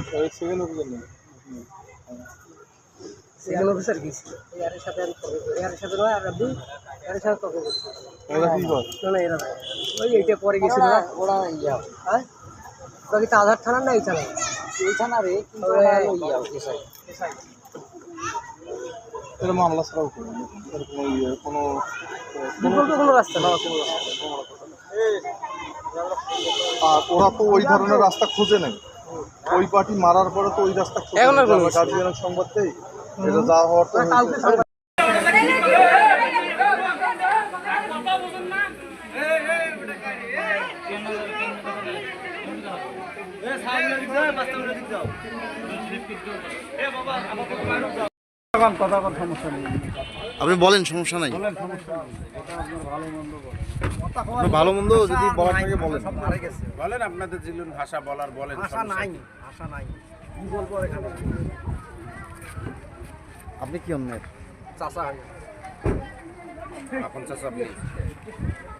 Second officer নেই second officer গেছি এয়ারের সাথে আমি। এয়ারের সাথে নয় আর রাব্বি এয়ারের সাথে তর্ক করছি। এরা কি কর? না না এরা না। ওই এইটা পরে গেছিল না? ওরা ইয়া। হ্যাঁ? ওরা কি আধার থানা না এই থানা এই থানা রে কিন্তু ওরা ওরা ইয়া এসআই এরা মামলা ছাড়াও করে না। কোনো ইয়ে কোনো কোনো রাস্তা না? আর ওরা তো ওই ধরনের রাস্তা খুঁজে নেই ওই পার্টি মারার পরে তো ওই রাস্তা খুঁজে এখন আর কোনো নেই। গার্জিয়ানের সংবাদ এটা যা হওয়ার তো হয়েছে। কাউকে সংবাদ আপনি বলেন সমস্যা নাই। আপনি ভালো মন্দ যদি বলার থাকে বলেন। বলেন আপনাদের জিলুন ভাষা বলার বলেন ভাষা নাই ভাষা নাই। কি বলব এখানে? আপনি কি অন্যের? চাষা এখন চাষা আপনি।